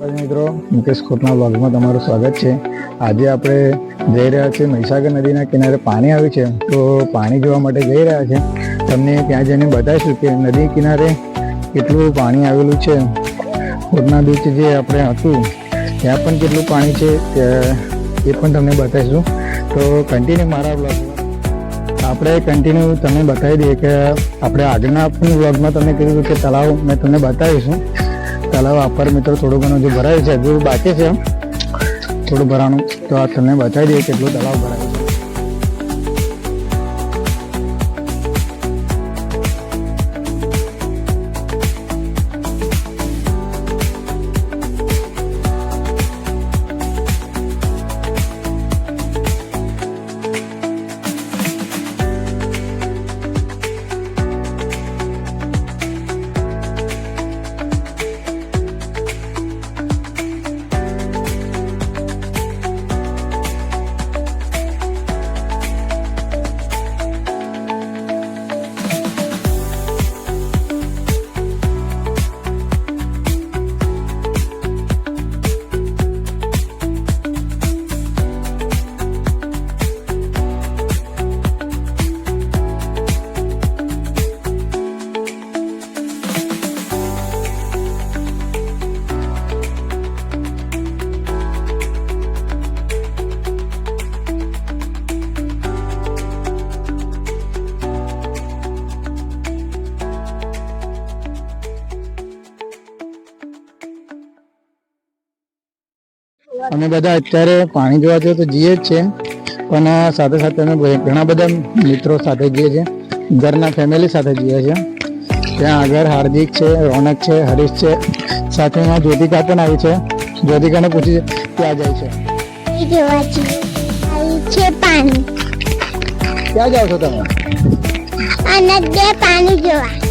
મિત્રો, મુકેશ ખોટના બ્લોગમાં તમારું સ્વાગત છે. આજે આપણે જઈ રહ્યા છીએ મહીસાગર નદીના કિનારે પાણી આવ્યું છે, તો પાણી જોવા માટે જઈ રહ્યા છે. તમને ત્યાં જઈને બતાવીશું કે નદી કિનારે કેટલું પાણી આવેલું છે. ખોટના બીચ જે આપણે હતું, ત્યાં પણ કેટલું પાણી છે એ પણ તમને બતાવીશું. તો કન્ટિન્યુ મારા બ્લોગમાં આપણે કન્ટિન્યુ તમને બતાવી દઈએ કે આપણે આગળના પણ બ્લોગમાં તમને કીધું કે તળાવ મેં તમને બતાવીશું. તળાવ આપર મિત્રો થોડું ઘણું જે ભરાયું છે, હજુ બાકી છે થોડું ભરાણું. તો આ તમને બતાવી દઈએ કેટલું તળાવ ભરાયું. અમે બધા અત્યારે પાણી જોવા જઈએ તો જઈએ જ છે પણ સાથે સાથે અમે ઘણા બધા મિત્રો સાથે જઈએ છીએ. ઘરના ફેમિલી સાથે જઈએ છીએ. ત્યાં આગળ હાર્દિક છે રોનક છે હરીશ છે. સાથે એમાં જ્યોતિકા પણ આવી છે. જ્યોતિકાને પૂછી ક્યાં જાય છે. પાણી. ક્યાં જાઓ છો તમે? અને બે પાણી જોવા.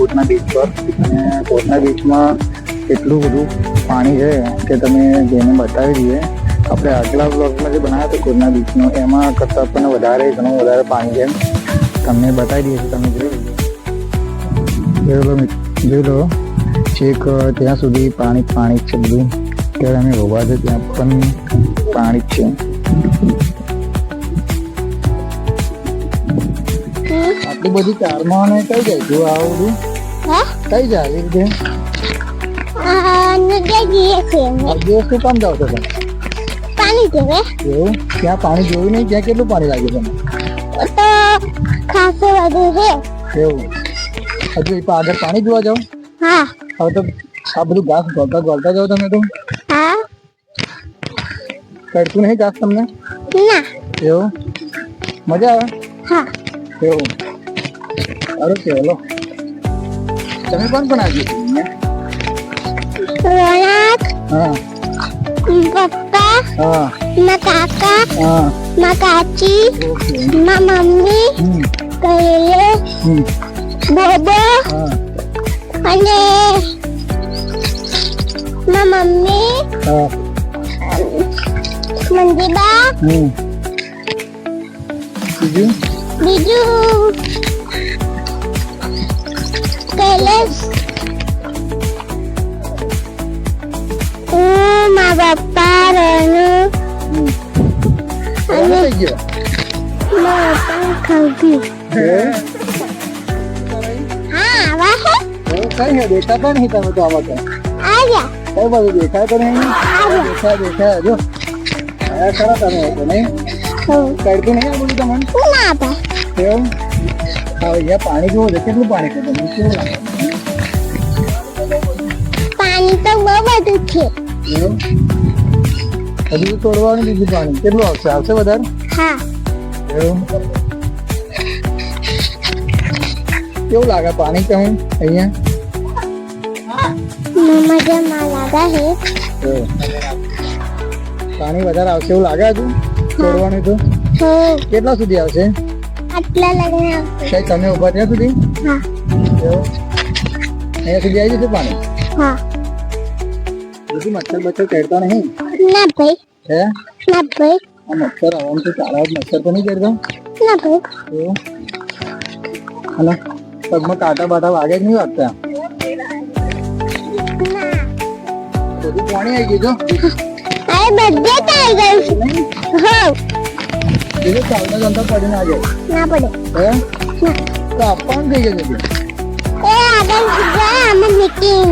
કોટના બીચ પર. અને કોટના બીચમાં એટલું બધું પાણી છે કે તમે જેને બતાવી દઈએ, આપણે આગલા બ્લોગમાં જે બનાવ્યો હતો કોટના બીચનો એમાં કરતાં પણ વધારે, ઘણું વધારે પાણી છે. તમને બતાવી દઈએ છીએ તમે જોઈ લો. જોઈ લો છેક, ત્યાં સુધી પાણી પાણી જ છે બધું. ત્યારે અમે હોવા છે ત્યાં પણ પાણી જ છે. આટલું બધું કારમાં કઈ જાય? તું આવું બધું હે કઈ જાય એ રીતે અને બે જઈએ છીએ અમે. આ દિવસ શું કામ જાવ છો તમે પાણી જોવે એવું ત્યાં પાણી જોયું નહીં ત્યાં કેટલું પાણી લાગે તમે તો ખાસું બધું છે એવું હજુ એ આગળ પાણી જોવા જાવ હા હવે તો આ બધું ઘાસ ગળતા ગળતા જાવ તમે તો હા કરતું નહીં ઘાસ તમને ના એવું મજા આવે હા એવું સારું ચલો તમે પણ પણ આવી રોનક હા પપ્પા હા મા કાકા હા મા કાચી ઓકે મા મમ્મી હમ કૈલે હમ બોબો હા અને મા મમ્મી હા મંદીબા હમ બીજું બીજું Kailesh હું મા પપ્પા રનુ ગયો મા પપ્પા ખવતી હે? હા આવા હે કઈ હે દેખાતા નહીં તમે તો આમાં તો આવ્યા કઈ બાજુ દેખાય તો નહીં દેખાય દેખાય જો આયા ખરા તમે તો નહીં હું કરતું નહીં આ બધું તમને ના પા એવું હવે અહીંયા પાણી જુઓ છે કેટલું પાણી છે તમને કેવું લાગે બહુ છે એવું? હજુ તો તોડવાનું બીજું પાણી. કેટલું આવશે? આવશે વધારે? હા. એવું? કેવું લાગે પાણી કેવું અહીંયા? મજામાં લાગા હે. પાણી વધારે આવશે એવું લાગે હજુ? તોડવાનું તો? કેટલા સુધી આવશે? આટલા લગીને આવશે તમે ઊભા ત્યાં સુધી? હા. અહીંયા સુધી આવી જશે પાણી? હા. બીજું મચ્છર બચ્છર કરતા નહીં ના ભાઈ હે ના ભાઈ આ મચ્છર આવવાનું તો ચાલે જ મચ્છર તો નહીં કરતા ના ભાઈ એવું અને પગમાં કાંટા બાટા વાગે જ નહીં વાગતા ના બધું પાણી આવી ગયું અરે બધે તાઈ ગયું છે હો બીજું ચાલતા ચાલતા પડીને આ જાય ના પડે હે તો આપવાનું થઈ જશે બધું. એ આગળ જા અમે મીટિંગ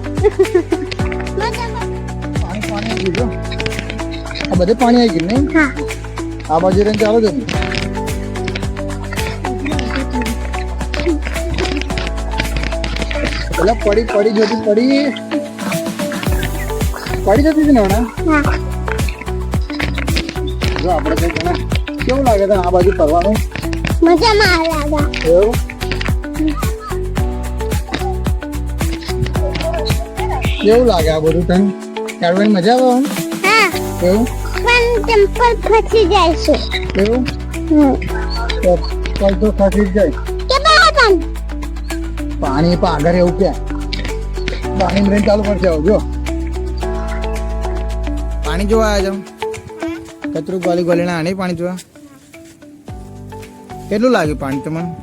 બધે પાણી આવી ગયું નહીં? હા. આ બાજુ રહીને ચાલો જતું પેલા પડી પડી જતી પડી. પડી જતી હતી ને હમણાં? જો આપણે કઈ ઘણા કેવું લાગે છે આ બાજુ ફરવાનું? મજામાં લાગે એવું? કેવું લાગે આ બધું તને? કાઢવાની મજા આવે એવું? ચંપલ ફસી જાય છે. એવું? હમ. ચપ્પલ તો ખસી જાય. કે બહાર પણ પણ આગળ એવું કે. પાણી રહીને ચાલુ કરશે આવું જો. પાણી જોવા આવ્યા છો? કચરું ગોલી ગોલીને આને પાણી જોવા. કેટલું લાગ્યું પાણી તમને?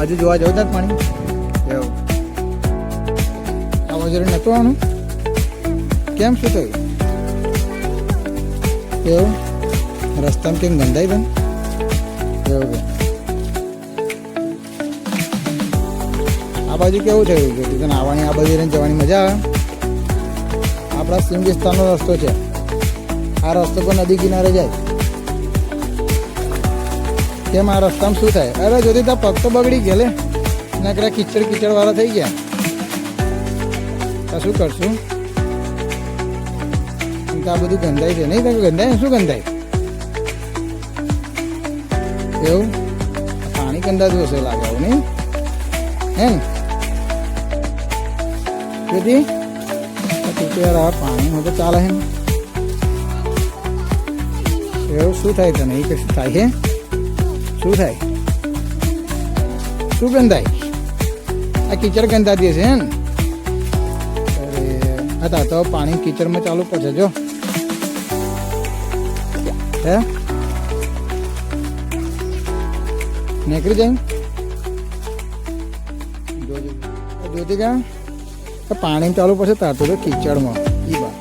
હજુ જોવા જવું પાણી? આ બાજુ નતું આવવાનું કેમ શું થયું એવું રસ્તામાં કેમ ગંધાઈ બેન એવું કે આ બાજુ કેવું થયું કે તને આવવાની આ બાજુ રહીને જવાની મજા આવે આપણા સિંહ વિસ્તારનો રસ્તો છે આ રસ્તો પર નદી કિનારે જાય કેમ આ રસ્તામાં શું થાય અરે જોતી તા પગ તો બગડી ગયા લે નકરા કિચડ કિચડ વાળા થઈ ગયા તો શું કરશું કેમ કે આ બધું ગંધાય છે નહીં તો ગંધાય ને? શું ગંધાય એવું આ પાણી ગંદાતું હશે લાગે આવું નહીં હે ને તેથી તું તો યાર આ પાણીમાં તો ચાલે હે ને એવું શું થાય તને એ કશું થાય છે શું થાય શું ગંધાય આ કીચડ ગંધાતી હશે હે ને અરે હતા તો પાણી કીચડમાં ચાલુ પડશે જો હે નીકળી જાય જોજે. જોતી ગયા તો પાણી ચાલુ પડશે તારતો તો કીચડમાં ઈ બા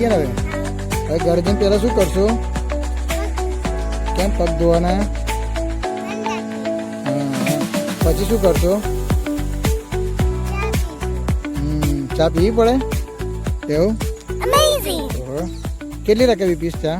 પીને ગયા ને હવે. હવે ઘરે જઈને પહેલા શું કરશો? કેમ પગ ધોવાના. પછી શું કરશો? ચા પીવી પડે? એવું. કેટલી રકમ પીસ ચા?